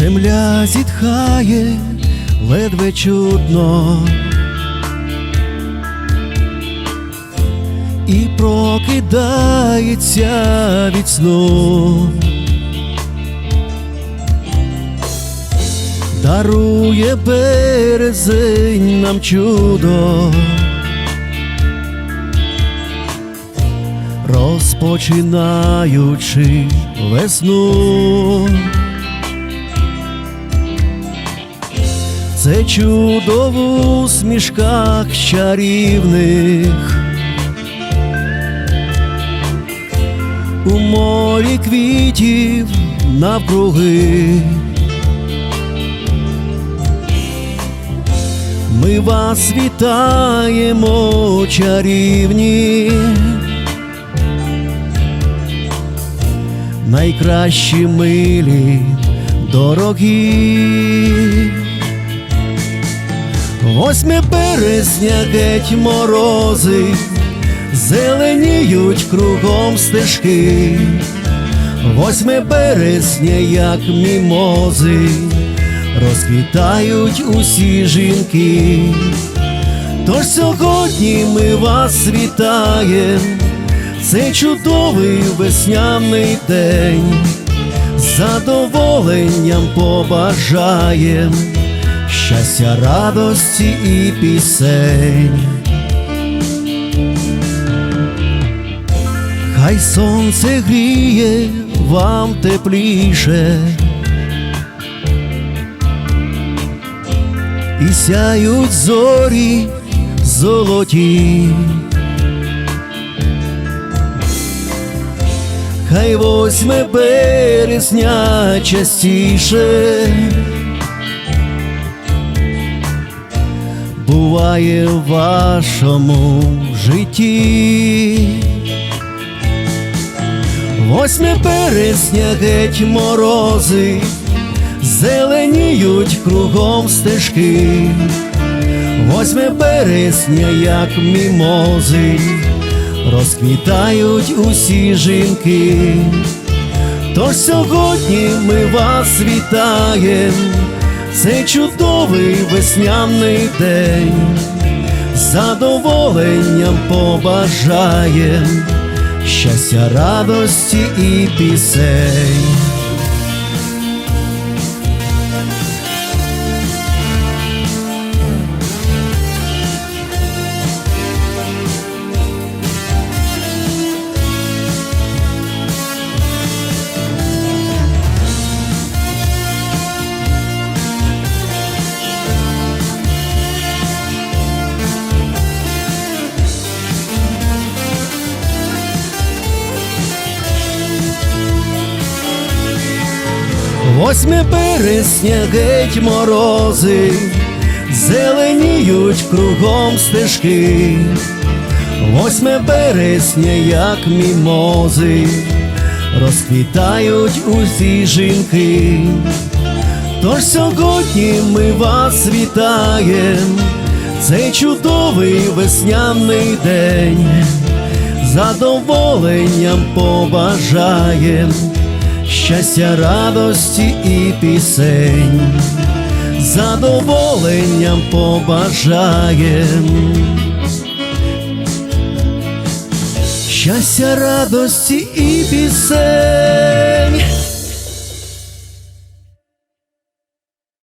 Земля зітхає, ледве чутно. І прокидається від сну. Дарує березень нам чудо. Розпочинаючи весну. Це чудо в усмішках чарівних, у морі квітів навкруги. Ми вас вітаємо, чарівні, найкращі милі, дорогі. Восьме березня геть морози, зеленіють кругом стежки. Восьме березня, як мімози, розквітають усі жінки. Тож сьогодні ми вас вітаєм, це чудовий весняний день, задоволенням побажаєм щастя, радості і пісень. Хай сонце гріє вам тепліше, і сяють зорі золоті. Хай восьме березня частіше. Буває в вашому житті. Восьме березня геть морози, зеленіють кругом стежки. Восьме березня, як мімози, розквітають усі жінки. Тож сьогодні ми вас вітаємо. Це чудовий весняний день, задоволенням побажає щастя, радості і пісень. Восьме березня геть морози, зеленіють кругом стежки. Восьме березня, як мімози, розквітають усі жінки. Тож сьогодні ми вас вітаєм, цей чудовий весняний день, задоволенням побажаєм щастя, радості і пісень, задоволенням побажаєм. Щастя, радості і пісень.